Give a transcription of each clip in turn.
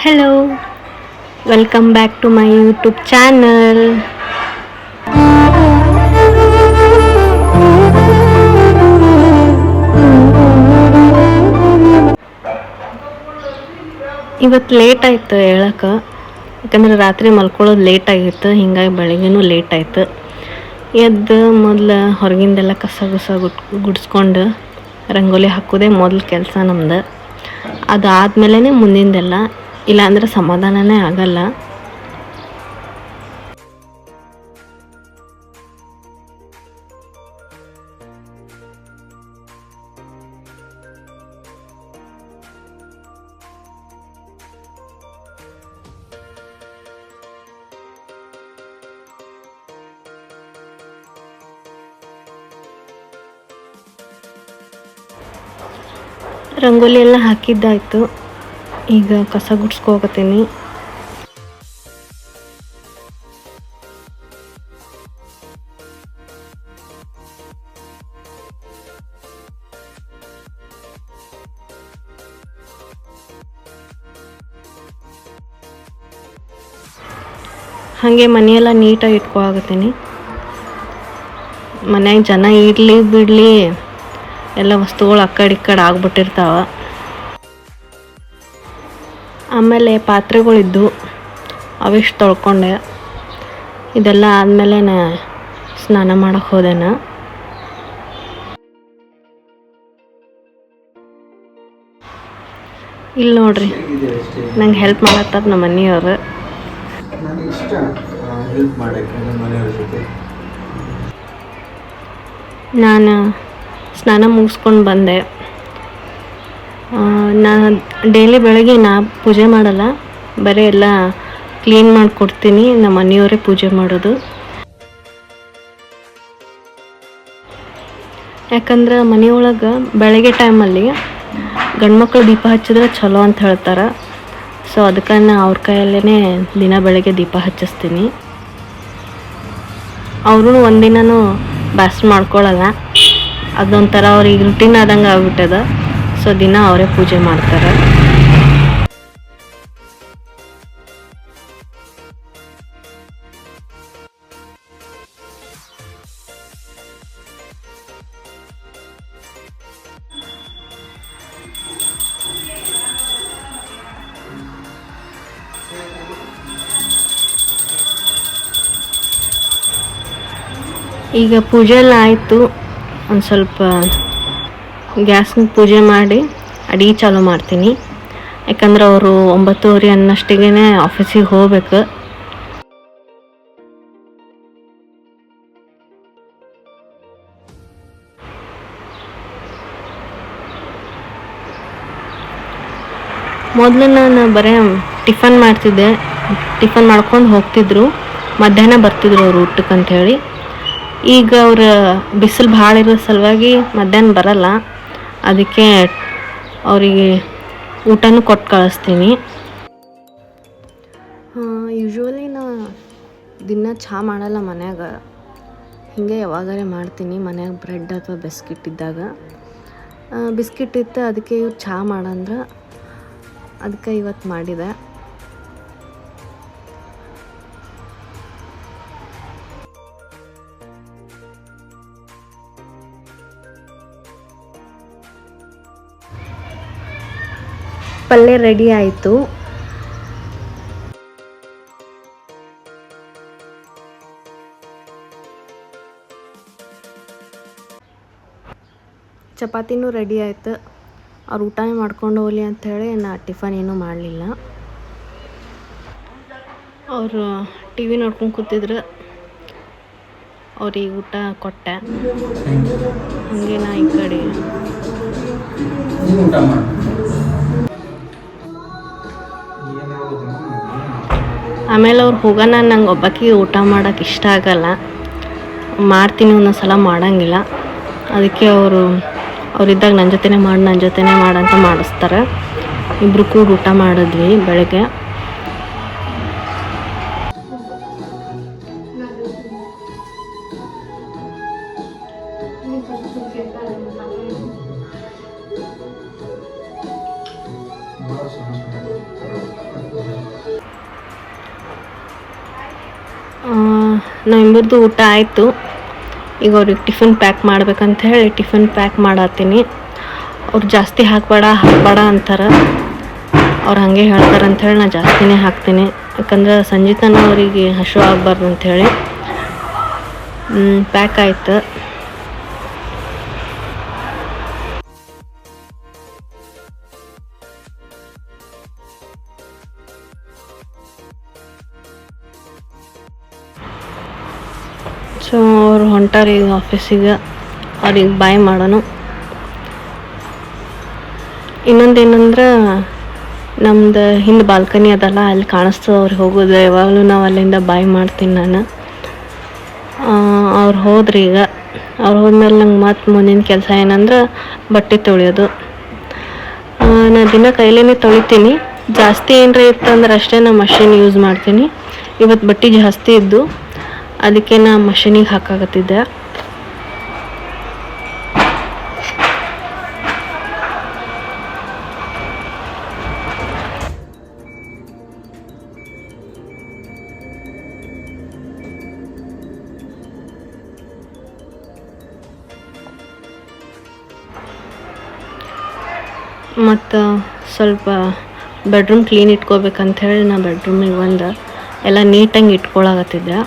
Hello welcome back to my YouTube channel ಇವತ್ತು late ಆಯ್ತು ಹೇಳಕ್ಕೆ. ಯಾಕಂದ್ರೆ ರಾತ್ರಿ ಮಲ್ಕೊಳ್ಳೋದು ಲೇಟ್ ಆಗಿತ್ತು, ಹಿಂಗಾಗಿ ಬೆಳಗ್ಗೆನೂ ಲೇಟ್ ಆಯ್ತು. ಎದ್ದು ಮೊದಲು ಹೊರಗಿಂದೆಲ್ಲ ಕಸ ಗುಸ ಗುಡ್, ಗುಡಿಸ್ಕೊಂಡು ರಂಗೋಲಿ ಹಾಕೋದೇ ಮೊದಲು ಕೆಲಸ ನಮ್ದು. ಅದಾದ್ಮೇಲೆ ಮುಂದಿಂದೆಲ್ಲ ಇಲ್ಲಾಂದ್ರೆ ಸಮಾಧಾನನೇ ಆಗಲ್ಲ. ರಂಗೋಲಿ ಎಲ್ಲ ಹಾಕಿದ್ದಾಯ್ತು. ಈಗ ಕಸ ಗುಡ್ಸ್ಕೋಕತ್ತೀನಿ ಹಾಗೆ ಮನೆಯೆಲ್ಲ ನೀಟಾಗಿ ಇಟ್ಕೋಆಗತ್ತೀನಿ ಮನ್ಯಾಗ ಜನ ಇರಲಿ ಬಿಡಲಿ, ಎಲ್ಲ ವಸ್ತುಗಳು ಆ ಕಡೆ ಆಗ್ಬಿಟ್ಟಿರ್ತಾವ. ಆಮೇಲೆ ಪಾತ್ರೆಗಳಿದ್ದು ಅವಿಷ್ಟು ತೊಳ್ಕೊಂಡೆ. ಇದೆಲ್ಲ ಆದಮೇಲೆ ನಾ ಸ್ನಾನ ಮಾಡಕ್ಕೆ ಹೋದೆನ ಇಲ್ಲಿ ನೋಡ್ರಿ ನಂಗೆ ಹೆಲ್ಪ್ ಮಾಡತ್ತಾರ ನಮ್ಮ ಮನೆಯವರು. ನಾನು ಸ್ನಾನ ಮುಗಿಸ್ಕೊಂಡು ಬಂದೆ. ನಾನು ಡೈಲಿ ಬೆಳಗ್ಗೆ ನಾ ಪೂಜೆ ಮಾಡಲ್ಲ, ಬರೀ ಎಲ್ಲ ಕ್ಲೀನ್ ಮಾಡಿಕೊಡ್ತೀನಿ, ನಮ್ಮ ಮನೆಯವರೇ ಪೂಜೆ ಮಾಡೋದು. ಯಾಕಂದ್ರೆ ಮನೆಯೊಳಗೆ ಬೆಳಗ್ಗೆ ಟೈಮಲ್ಲಿ ಗಂಡ್ಮಕ್ಳು ದೀಪ ಹಚ್ಚಿದ್ರೆ ಚಲೋ ಅಂತ ಹೇಳ್ತಾರೆ. ಸೊ ಅದಕ್ಕೆ ನಾ ಅವ್ರ ಕೈಯಲ್ಲೇ ದಿನ ಬೆಳಗ್ಗೆ ದೀಪ ಹಚ್ಚಿಸ್ತೀನಿ. ಅವರು ಒಂದಿನೂ ಬ್ಯಾಸ್ ಮಾಡ್ಕೊಳ್ಳಲ್ಲ ಅದೊಂಥರ ಅವ್ರಿಗೆ ರುಟೀನ್ ಆದಂಗೆ ಆಗ್ಬಿಟ್ಟದ. ಸೊ ದಿನ ಅವರೇ ಪೂಜೆ ಮಾಡ್ತಾರೆ. ಈಗ ಪೂಜೆ ಎಲ್ಲ ಆಯಿತು. ಒಂದು ಸ್ವಲ್ಪ ಗ್ಯಾಸ್ನ ಪೂಜೆ ಮಾಡಿ ಅಡಿಗೆ ಚಾಲು ಮಾಡ್ತೀನಿ. ಯಾಕಂದ್ರೆ ಅವರು ಒಂಬತ್ತುವರೆ ಅನ್ನಷ್ಟಿಗೆ ಆಫೀಸಿಗೆ ಹೋಗ್ಬೇಕು. ಮೊದಲು ನಾನು ಬರೀ ಟಿಫನ್ ಮಾಡ್ತಿದ್ದೆ. ಟಿಫನ್ ಮಾಡ್ಕೊಂಡು ಹೋಗ್ತಿದ್ರು. ಮಧ್ಯಾಹ್ನ ಬರ್ತಿದ್ರು ಅವ್ರು ಊಟಕ್ಕೆ ಹೇಳಿ ಈಗ ಅವ್ರ ಬಿಸಿಲು ಭಾಳ ಇರೋ ಸಲುವಾಗಿ ಮಧ್ಯಾಹ್ನ ಬರಲ್ಲ. ಅದಕ್ಕೆ ಅವರಿಗೆ ಊಟನೂ ಕೊಟ್ಟು ಕಳಿಸ್ತೀನಿ. ಯೂಶ್ವಲಿ ನಾ ದಿನ ಚಹಾ ಮಾಡಲ್ಲ ಮನ್ಯಾಗ. ಹಿಂಗೆ ಯಾವಾಗಾರೆ ಮಾಡ್ತೀನಿ, ಮನ್ಯಾಗ ಬ್ರೆಡ್ ಅಥವಾ ಬಿಸ್ಕಿಟ್ ಇದ್ದಾಗ. ಬಿಸ್ಕಿಟ್ ಇತ್ತು, ಅದಕ್ಕೆ ಇವ್ರು ಚಹಾ ಮಾಡಂದ್ರೆ ಅದಕ್ಕೆ ಇವತ್ತು ಮಾಡಿದೆ. ಪಲ್ಯ ರೆಡಿ ಆಯಿತು. ಚಪಾತಿನೂ ರೆಡಿ ಆಯ್ತು. ಅವ್ರು ಊಟನೇ ಮಾಡ್ಕೊಂಡು ಹೋಗ್ಲಿ ಅಂಥೇಳಿ ನಾ ಟಿಫನ್ ಏನೂ ಮಾಡಲಿಲ್ಲ. ಅವರು ಟಿ ವಿ ನೋಡ್ಕೊಂಡು ಕೂತಿದ್ರು. ಅವ್ರಿಗೆ ಊಟ ಕೊಟ್ಟೆ. ಹಂಗೆ ನಾ ಈ ಕಡೆ. ಆಮೇಲೆ ಅವ್ರು ಹೋಗೋಣ, ನಂಗೆ ಒಬ್ಬಾಕಿ ಊಟ ಮಾಡೋಕೆ ಇಷ್ಟ ಆಗಲ್ಲ. ಮಾಡ್ತೀನಿ ಒಂದೊಂದು ಸಲ ಮಾಡೋಂಗಿಲ್ಲ. ಅದಕ್ಕೆ ಅವರು ಅವರಿದ್ದಾಗ ನನ್ನ ಜೊತೆನೇ ಮಾಡಿ ನನ್ನ ಜೊತೆನೇ ಮಾಡಂತ ಮಾಡಿಸ್ತಾರೆ. ಇಬ್ಬರು ಕೂಡ ಊಟ ಮಾಡಿದ್ವಿ ಬೆಳಗ್ಗೆ. ನಮ್ಮಿಬ್ಬರದು ಊಟ ಆಯಿತು. ಈಗ ಅವ್ರಿಗೆ ಟಿಫಿನ್ ಪ್ಯಾಕ್ ಮಾಡ್ಬೇಕಂತ ಹೇಳಿ ಟಿಫಿನ್ ಪ್ಯಾಕ್ ಮಾಡತ್ತೀನಿ ಅವ್ರು ಜಾಸ್ತಿ ಹಾಕಬೇಡ ಹಾಕಬೇಡ ಅಂತಾರೆ. ಅವ್ರು ಹಾಗೆ ಹೇಳ್ತಾರೆ ಅಂಥೇಳಿ ನಾನು ಜಾಸ್ತಿನೇ ಹಾಕ್ತೀನಿ. ಯಾಕಂದ್ರೆ ಸಂಜೆ ತನಕ ಅವರಿಗೆ ಹಸು ಆಗಬಾರ್ದು ಅಂಥೇಳಿ ಪ್ಯಾಕ್ ಆಯ್ತು. ಸೊ, ಅವ್ರು ಹೊಂಟಾರ ಈಗ ಆಫೀಸಿಗೆ ಅವ್ರಿಗೆ ಬಾಯ್ ಮಾಡೋಣ ಇನ್ನೊಂದೇನಂದ್ರೆ ನಮ್ದು ಹಿಂದೆ ಬಾಲ್ಕನಿ ಅದಲ್ಲ, ಅಲ್ಲಿ ಕಾಣಿಸ್ತದೆ ಅವ್ರು ಹೋಗೋದು. ಯಾವಾಗಲೂ ನಾವು ಅಲ್ಲಿಂದ ಬಾಯ್ ಮಾಡ್ತೀನಿ ನಾನು. ಅವ್ರು ಹೋದ್ರಿ ಈಗ. ಅವ್ರು ಹೋದ್ಮೇಲೆ ನಂಗೆ ಮತ್ತೆ ಮುಂದಿನ ಕೆಲಸ ಏನಂದ್ರೆ, ಬಟ್ಟೆ ತೊಳೆಯೋದು. ನಾನು ದಿನ ಕೈಲೇ ತೊಳಿತೀನಿ. ಜಾಸ್ತಿ ಏನರ ಇತ್ತಂದ್ರೆ ಅಷ್ಟೇ ನಾನು ಮಷಿನ್ ಯೂಸ್ ಮಾಡ್ತೀನಿ. ಇವತ್ತು ಬಟ್ಟೆ ಜಾಸ್ತಿ ಇದ್ದು. ಅದಕ್ಕೆ ನಾ ಮಷಿನಿಗೆ ಹಾಕಾಕತ್ತಿದ್ದೆ. ಮತ್ತು ಸ್ವಲ್ಪ ಬೆಡ್ರೂಮ್ ಕ್ಲೀನ್ ಇಟ್ಕೋಬೇಕಂತ ಹೇಳಿ ನಾ ಬೆಡ್ರೂಮಿಗೆ ಬಂದು. ಎಲ್ಲ ನೀಟಾಗಿ ಇಟ್ಕೊಳಕತ್ತಿದ್ದೆ.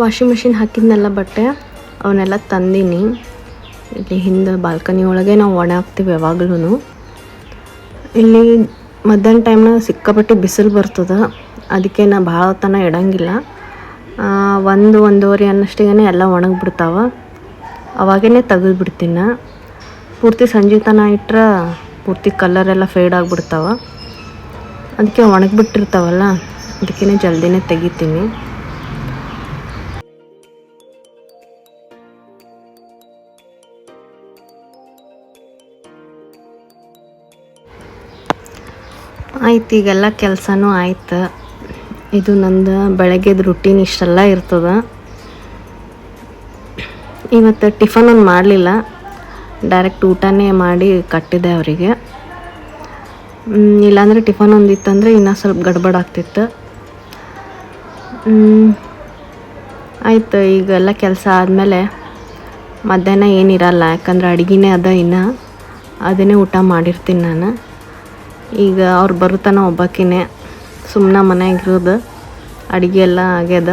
ವಾಷಿಂಗ್ ಮಿಷಿನ್ ಹಾಕಿದ್ನೆಲ್ಲ ಬಟ್ಟೆ, ಅವನ್ನೆಲ್ಲ ತಂದೀನಿ. ಇಲ್ಲಿ ಹಿಂದೆ ಬಾಲ್ಕನಿ ಒಳಗೆ ನಾವು ಒಣ ಹಾಕ್ತೀವಿ ಯಾವಾಗ್ಲೂ ಇಲ್ಲಿ ಮಧ್ಯಾಹ್ನ ಟೈಮ್ನಾಗ ಸಿಕ್ಕಾಪಟ್ಟೆ ಬಿಸಿಲು ಬರ್ತದೆ, ಅದಕ್ಕೆ ನಾ ಭಾಳ ತನ ಇಡಂಗಿಲ್ಲ. ಒಂದು ಒಂದೂವರೆ ಅನ್ನಷ್ಟಿಗೆ ಎಲ್ಲ ಒಣಗಿಬಿಡ್ತಾವ. ಅವಾಗೇ ತೆಗೆದು ಬಿಡ್ತೀನಿ. ಪೂರ್ತಿ ಸಂಜೆ ತನ ಇಟ್ಟರೆ ಪೂರ್ತಿ ಕಲರ್ ಎಲ್ಲ ಫೇಡ್ ಆಗಿಬಿಡ್ತಾವ. ಅದಕ್ಕೆ ಒಣಗಿಬಿಟ್ಟಿರ್ತಾವಲ್ಲ ಅದಕ್ಕೆ ಜಲ್ದಿನೇ ತೆಗಿತೀನಿ. ಆಯ್ತು, ಈಗೆಲ್ಲ ಕೆಲಸನೂ ಆಯ್ತು. ಇದು ನಂದು ಬೆಳಗ್ಗೆದು ರುಟೀನ್ ಇಷ್ಟೆಲ್ಲ ಇರ್ತದೆ. ಇವತ್ತು ಟಿಫನ್ ಒಂದು ಮಾಡಲಿಲ್ಲ. ಡೈರೆಕ್ಟ್ ಊಟನೇ ಮಾಡಿ ಕಟ್ಟಿದೆ ಅವರಿಗೆ. ಇಲ್ಲಾಂದರೆ ಟಿಫನ್ ಒಂದು ಇತ್ತಂದರೆ ಇನ್ನೂ ಸ್ವಲ್ಪ ಗಡ್ಬಡ್ ಆಯಿತು ಆಯ್ತು, ಈಗೆಲ್ಲ ಕೆಲಸ ಆದಮೇಲೆ ಮಧ್ಯಾಹ್ನ ಏನಿರಲ್ಲ, ಯಾಕಂದ್ರೆ ಅಡುಗೆನೇ ಅದ ಇನ್ನು. ಅದನ್ನೇ ಊಟ ಮಾಡಿರ್ತೀನಿ ನಾನು. ಈಗ ಅವ್ರು ಬರುತ್ತಾನ ಒಬ್ಬಾಕಿನೇ. ಸುಮ್ಮನೆ ಮನೆಯಾಗಿರೋದು ಅಡುಗೆ ಎಲ್ಲ ಆಗ್ಯದ.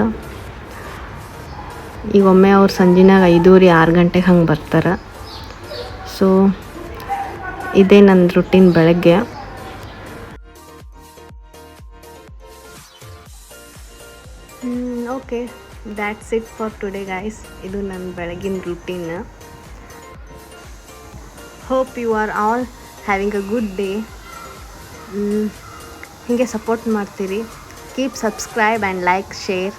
ಈಗ ಒಮ್ಮೆ ಅವ್ರು ಸಂಜೆನಾಗ ಐದೂವರೆ ಆರು ಗಂಟೆಗೆ ಹಂಗೆ ಬರ್ತಾರೆ. ಸೊ ಇದೇ ನನ್ನ ರುಟೀನ್ ಬೆಳಗ್ಗೆ. Okay that's it for today guys ಇದು ನನ್ನ ಬೆಳಗಿನ routine hope you are all having a good day ಹೀಗೆ ಸಪೋರ್ಟ್ ಮಾಡ್ತೀರಿ. Keep subscribe and like share